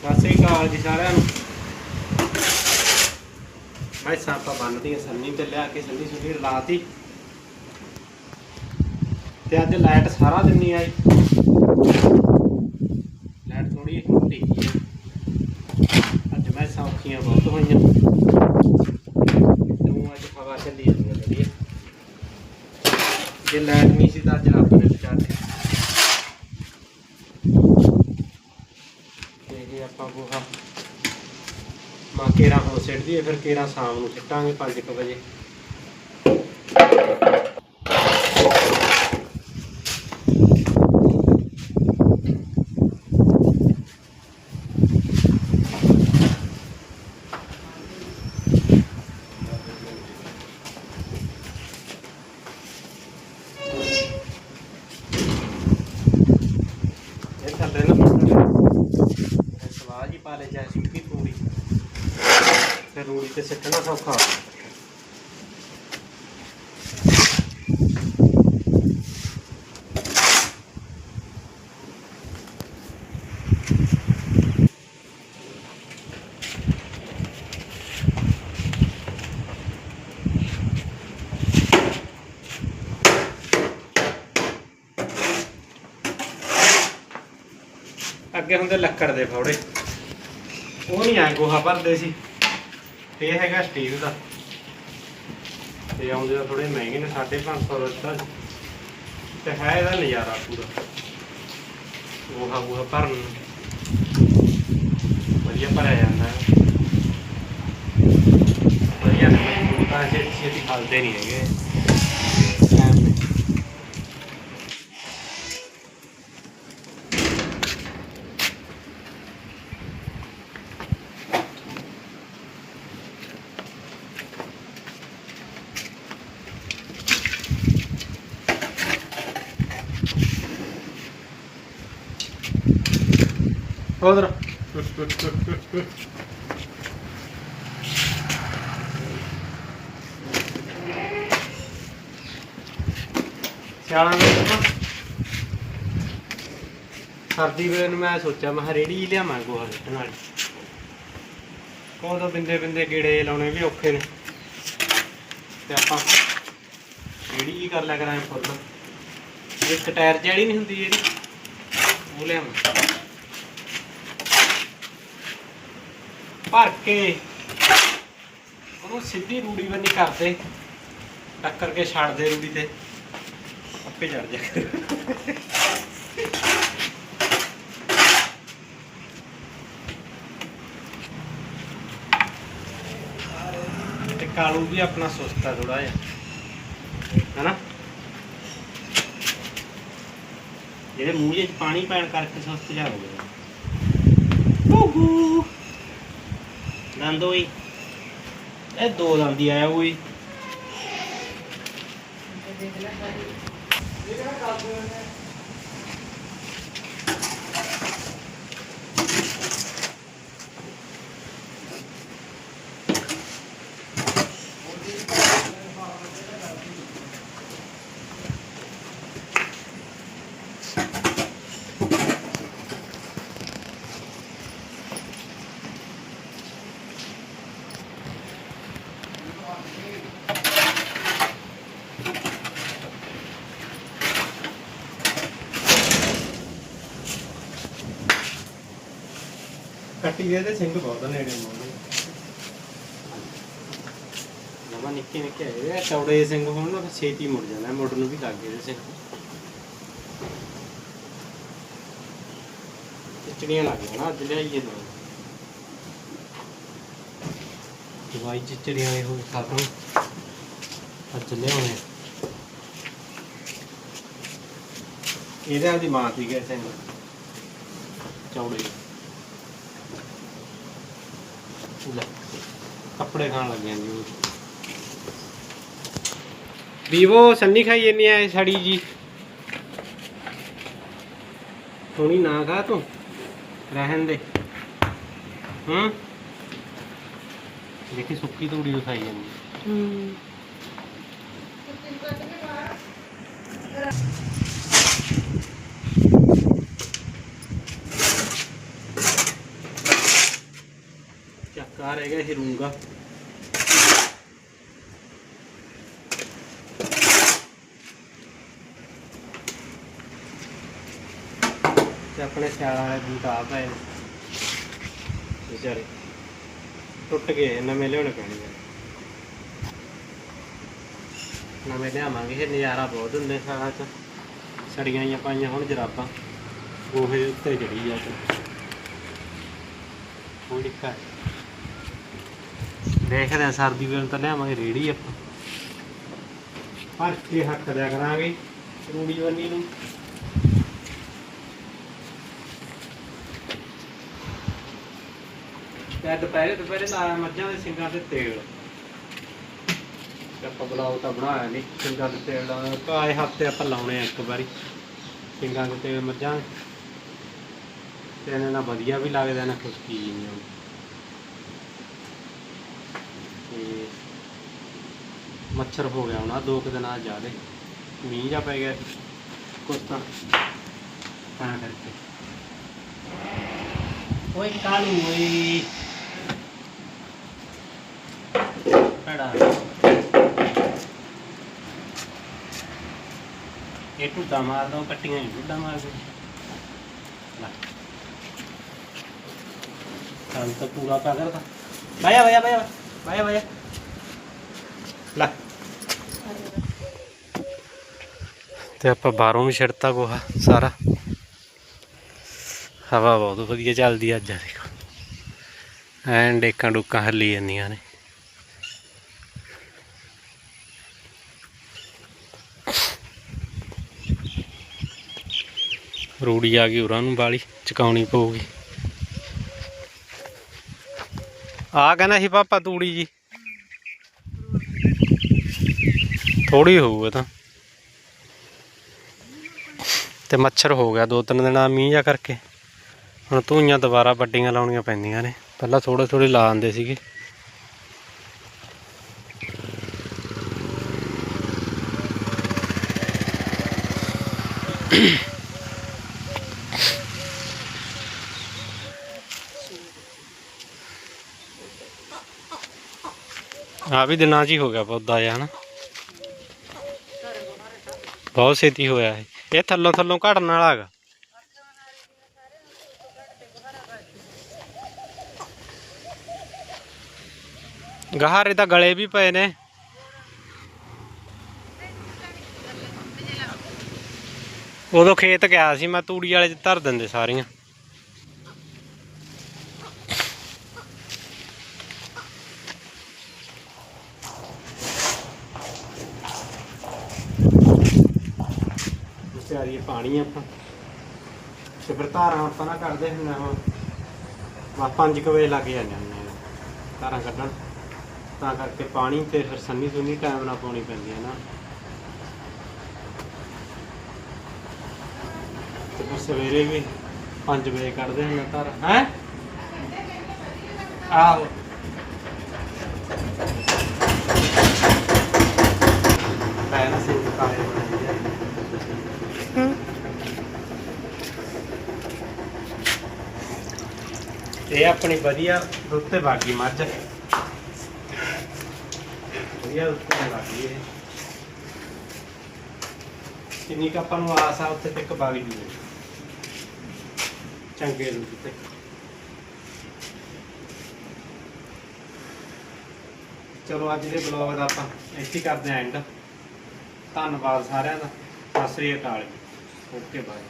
ਸਤਿ ਸ੍ਰੀ ਅਕਾਲ ਜੀ ਸਾਰਿਆਂ ਨੂੰ। ਮੈਂ ਸਾਪਾ ਬੰਨਦੀਆਂ ਸੰਨੀ ਤੇ ਲਿਆ ਕੇ ਸੰਨੀ ਸੁਣੀ ਲਾਤੀ ਤੇ ਅੱਜ ਲਾਈਟ ਸਾਰਾ ਦਿਨ ਨਹੀਂ ਆਈ ਲਾਈਟ ਥੋੜੀ ਟੁੱਟੀ ਹੈ ਅੱਜ ਮੈਂ ਸੌਖੀਆਂ ਬਹੁਤ ਹੋਈਆਂ ਤੂੰ ਅੱਜ ਹਵਾ ਚੱਲੀ ਜਾਂਦੀ ਹੈ ਵਧੀਆ ਜੇ ਲਾਈਟ ਨਹੀਂ ਸੀ ਤਾਂ ਅੱਜ ਰੱਬ ਨੇ ਬਚਾਤੇ ਤੇ ਇਹ ਆਪਾਂ ਗੋਹਾ ਮਾ ਕੇਰਾ ਹੋ ਸਿੱਟ ਦਈਏ ਫਿਰ ਕੇਰਾ ਸ਼ਾਮ ਨੂੰ ਸਿੱਟਾਂਗੇ 5:00 ਵਜੇ ਇਹ ਥੱਲੇ ਨਾ ਪੱਟਣ ਸਵਾਜ ਹੀ ਪਾ ਲੈ ਚਾਹੇ ਸੁੱਕੀ ਪੂਰੀ ਫਿਰ ਰੂੜੀ ਤੇ ਸਿੱਟਣਾ ਸੌਖਾ ਅੱਗੇ ਹੁੰਦੇ ਲੱਕੜ ਦੇ ਫੌੜੇ ਉਹ ਨਹੀਂ ਆ ਗੋਹਾ ਭਰਦੇ ਸੀ ਤੇ ਇਹ ਹੈਗਾ ਸਟੀਲ ਦਾ। ਤੇ ਆਉਂਦੇ ਤਾਂ ਥੋੜੇ ਮਹਿੰਗੇ ਨੇ 550 ਦਾ ਦਿੱਤਾ। ਸੀ। ਤੇ ਹੈ ਇਹਦਾ ਨਜ਼ਾਰਾ ਪੂਰਾ। ਗੋਹਾ ਗੋਹਾ ਭਰਨ ਵਧੀਆ ਭਰਿਆ ਜਾਂਦਾ ਵਧੀਆ ਨੇ, ਮਜ਼ਬੂਤ ਤਾਂ ਛੇਤੀ ਛੇਤੀ ਖਾਲਦੇ ਨਹੀਂ ਹੈਗੇ। ਉਧਰ। ਸਿਆਲਾਂ ਵੇਲੇ ਤਾਂ ਸਰਦੀ ਵੇਲੇ ਨੂੰ ਮੈਂ ਸੋਚਿਆ, ਮੈਂ ਕਿਹਾ ਰੇੜੀ ਲਿਆਵਾਂ ਗੋਹਾ ਸਿੱਟਣ ਵਾਲੀ। ਕੋਹ ਬਿੰਦੇ ਬਿੰਦੇ ਗੇੜੇ ਲਾਉਣੇ ਵੀ ਔਖੇ ਨੇ। ਤੇ ਆਪਾਂ ਰੇੜੀ ਹੀ ਕਰ ਲਿਆ ਕਰਾਂ ਫੁੱਲ। ਇੱਕ ਟਾਇਰ ਜਿਹੜੀ ਨਹੀਂ ਹੁੰਦੀ ਜਿਹੜੀ, ਉਹ ਲਿਆਵਾਂ। ਭਰ ਕੇ ਉਹਨੂੰ ਸਿੱਧੀ ਰੂੜੀ ਬੰਨੀ ਕਰਦੇ ਟੱਕਰ ਕੇ ਛੱਡਦੇ ਰੂੜੀ ਤੇ। ਆਪੇ ਚੜ ਜਾ। ਤੇ ਕਾਲੂ ਵੀ ਆਪਣਾ ਸੁਸਤਾ ਥੋੜਾ ਜਿਹਾ। ਹੈਨਾ? ਜਿਹੜੇ ਮੂੰਹ 'ਚ ਪਾਣੀ ਪੈਣ ਕਰਕੇ ਸੁਸਤ ਜਾ ਹੋ ਗਿਆ ਓਹੋ ਦੰਦ ਹੋਈ। ਇਹ ਦੋ ਦੰਦੀ ਆਇਆ ਹੋਈ। ਕੱਟੀ ਦੇ ਤੇ ਸਿੰਘ ਬਹੁਤ ਨੇੜੇ ਮੋੜੇ ਨਵਾਂ ਨਿੱਕੇ ਨਿੱਕੇ ਹੈਗੇ ਆ, ਚੌੜੇ ਸਿੰਘ ਹੋਣ ਨਾ ਛੇਤੀ ਮੁੜ ਜਾਂਦਾ ਮੁੜ ਨੂੰ ਵੀ ਲੱਗ ਗਏ ਇਹਦੇ ਸਿੰਘ ਚਿਚੜੀਆਂ ਲੱਗ ਗਈਆਂ ਅੱਜ ਲਿਆਈਏ ਦਵਾਈ ਦਵਾਈ ਚਿਚੜੀਆਂ ਇਹ ਹੋਈ ਖਤਮ ਅੱਜ ਲਿਆਉਣੇ। ਇਹਦੇ ਆਪਦੀ ਮਾਂ ਸੀ ਗਏ ਸਿੰਘ ਚੌੜੇ ਲੈ ਕੱਪੜੇ ਖਾਣ ਲੱਗ ਉਹ। ਵੀਵੋ ਸੰਨੀ ਖਾਈ ਜੰਨੀ ਆ ਸੜੀ ਜੀ। ਥੋੜੀ ਨਾ ਖਾ ਤੂੰ ਰਹਿਣ ਦੇ। ਹੂੰ? ਦੇਖੀ ਸੁੱਕੀ ਤੂੜੀ ਉਹ ਖਾਈ ਜਾਂਦੀ। ਹੂੰ ਆ ਰਹਿ ਗਿਆ ਇਹ ਰੂੰਗਾ। ਤੇ ਆਪਣੇ ਸਿਆਲਾਂ ਵਾਲੇ ਬੂਟ ਆ ਪਏ ਨੇ। ਵਿਚਾਰੇ ਟੁੱਟ ਗਏ, ਨਵੇਂ ਲਿਆਉਣੇ ਪੈਣਗੇ ਨਵੇਂ ਲਿਆਵਾਂਗੇ, ਇਹ ਨਜ਼ਾਰਾ ਬਹੁਤ ਹੁੰਦੇ ਸਾਰਾ ਚ ਸੜੀਆਂ ਹੀ ਪਾਈਆਂ ਹੁਣ ਜਰਾਬਾਂ। ਗੋਹੇ ਦੇ ਉੱਤੇ ਚੜੀ ਜਾ ਕੇ ਹੁਣ ਲਿਖਾ ਦੇਖਦੇ ਆ ਸਰਦੀ ਵੇਲੇ ਤਾਂ ਲਿਆਵਾਂਗੇ ਰੇੜੀ ਆਪਾਂ। ਭਰ ਕੇ ਹੱਕ ਦਿਆ ਕਰਾਂਗੇ, ਰੂੜੀ ਬੰਨੀ ਨੂੰ। ਤੇ ਦੁਪਹਿਰੇ ਦੁਪਹਿਰੇ ਲਾਇਆ ਮੱਝਾਂ ਦੇ ਸਿੰਗਾਂ ਤੇ ਤੇਲ। ਆਪਾਂ ਬਲਾਉ ਤਾਂ ਬਣਾਇਆ ਨਹੀਂ ਸਿੰਗਾਂ ਤੇ ਤੇਲ। ਲਾਉਣਾ ਤਾਂ ਹਫ਼ਤੇ ਆਪਾਂ ਲਾਉਣੇ ਆ ਇੱਕ ਵਾਰੀ, ਸਿੰਗਾਂ ਦੇ ਤੇਲ ਮੱਝਾਂ ਤੇ ਇਹਨਾਂ ਨਾਲ ਵਧੀਆ ਵੀ ਲੱਗਦਾ ਨਾ, ਖੁਸ਼ਕੀ ਜੀ ਨਹੀਂ ਆਉਂਦੀ ਤੇ ਮੱਛਰ ਹੋ ਗਿਆ ਹੋਣਾ, ਦੋ ਕੁ ਦਿਨਾਂ ਜ਼ਿਆਦੇ। ਮੀਂਹ ਜਾ ਪੈ ਗਿਆ ਕੁਛ ਤਾਂ ਤਾਂ ਕਰਕੇ। ਓਏ ਕਾਲੂ, ਓਏ। ਪੜਾ ਇਹ ਟੁੱਡਾ ਮਾਰ ਦੋ ਕੱਟੀਆਂ ਹੀ ਟੁੱਡਾ ਮਾਰ ਦੋ ਲੈ ਤਾਂ ਪੂਰਾ ਕਾਗਰ ਦਾ ਬਾਇਆ ਬਾਇਆ ਬਾਇਆ ਬਾਇਆ ਬਾਇਆ ਲੈ। ਤੇ ਆਪਾਂ ਬਾਹਰੋਂ ਵੀ ਛਿੜਤਾ ਗੋਹਾ ਸਾਰਾ। ਹਵਾ ਬਹੁਤ ਵਧੀਆ ਚੱਲਦੀ ਅੱਜ ਆ ਦੇਖੋ। ਐਨ ਡੇਕਾਂ ਡੁੱਕਾਂ ਹੱਲੀ ਜਾਂਦੀਆਂ ਨੇ। ਰੂੜੀ ਆ ਗਈ ਉਰਾਂ ਨੂੰ ਬਾਲੀ, ਚਕਾਉਣੀ ਪਊਗੀ। ਆ ਕਹਿੰਦਾ ਸੀ ਪਾਪਾ ਤੂੜੀ ਜੀ। ਥੋੜੀ ਹੋਊਗਾ ਤਾਂ। ਤੇ ਮੱਛਰ ਹੋ ਗਿਆ ਦੋ ਤਿੰਨ ਦਿਨਾਂ ਮੀਂਹ ਜਾ ਕਰਕੇ। ਹੁਣ ਧੂਈਆਂ ਦੁਬਾਰਾ ਵੱਡੀਆਂ ਲਾਉਣੀਆਂ ਪੈਂਦੀਆਂ ਨੇ। ਪਹਿਲਾਂ ਥੋੜੇ ਥੋੜੇ ਲਾ ਆਂਦੇ ਸੀਗੇ। ਆ ਵੀ ਦਿਨਾਂ 'ਚ ਹੀ ਹੋ ਗਿਆ ਪੌਦਾ ਜਿਹਾ ਹਨਾ? ਬਹੁਤ ਛੇਤੀ ਹੋਇਆ ਇਹ। ਇਹ ਥੱਲੋਂ ਥੱਲੋਂ ਘਟਣ ਵਾਲਾ ਹੈਗਾ। ਗਹਾਰੇ ਤਾਂ ਗਲੇ ਵੀ ਪਏ ਨੇ। ਉਦੋਂ ਖੇਤ ਗਿਆ ਸੀ, ਮੈਂ ਤੂੜੀ ਵਾਲੇ ਚ ਧਰ ਦਿੰਦੇ ਸਾਰੀਆਂ। ਵਿਚਾਰੀ ਪਾਣੀ ਆਪਾਂ। ਤੇ ਫਿਰ ਧਾਰਾਂ ਆਪਾਂ ਨਾ ਕੱਢਦੇ ਹੁੰਦੇ ਹਾਂ। ਵਾ 5 ਵਜੇ ਲੱਗ ਜਾਂਦੇ ਨੇ ਧਾਰਾਂ ਕੱਢਣ। ਤਾਂ ਕਰਕੇ ਪਾਣੀ ਤੇ ਫਿਰ ਸੰਨੀ ਸੁੰਨੀ ਟਾਈਮ ਨਾਲ ਪਾਉਣੀ ਪੈਂਦੀ ਹੈ ਨਾ। ਤੇ ਫਿਰ ਸਵੇਰੇ ਵੀ 5 ਵਜੇ ਕੱਢਦੇ ਹੁੰਦੇ ਧਾਰਾਂ। ਹੈ? ਆਹੋ। ਪੈਣਾ ਸਿੰਘ ਕਾਲੇ ਇਹ ਆਪਣੀ ਵਧੀਆ ਦੁੱਧ ਤੇ ਬਾਗੀ ਮੱਝ ਵਧੀਆ ਦੁੱਧ ਤੇ ਬਾਗੀ ਇਹ। ਕਿੰਨੀ ਕੁ ਆਪਾਂ ਨੂੰ ਆਸ ਆ, ਉੱਥੇ ਤੱਕ ਬਾਗੀ ਦੀ ਚੰਗੇ ਦੁੱਧ ਤੇ। ਚਲੋ, ਅੱਜ ਦੇ ਬਲੌਗ ਦਾ ਆਪਾਂ ਇੱਥੇ ਕਰਦੇ ਆਂ ਐਂਡ ਧੰਨਵਾਦ ਸਾਰਿਆਂ ਦਾ। ਸਤਿ ਸ੍ਰੀ ਅਕਾਲ ਓਕੇ ਬਾਏ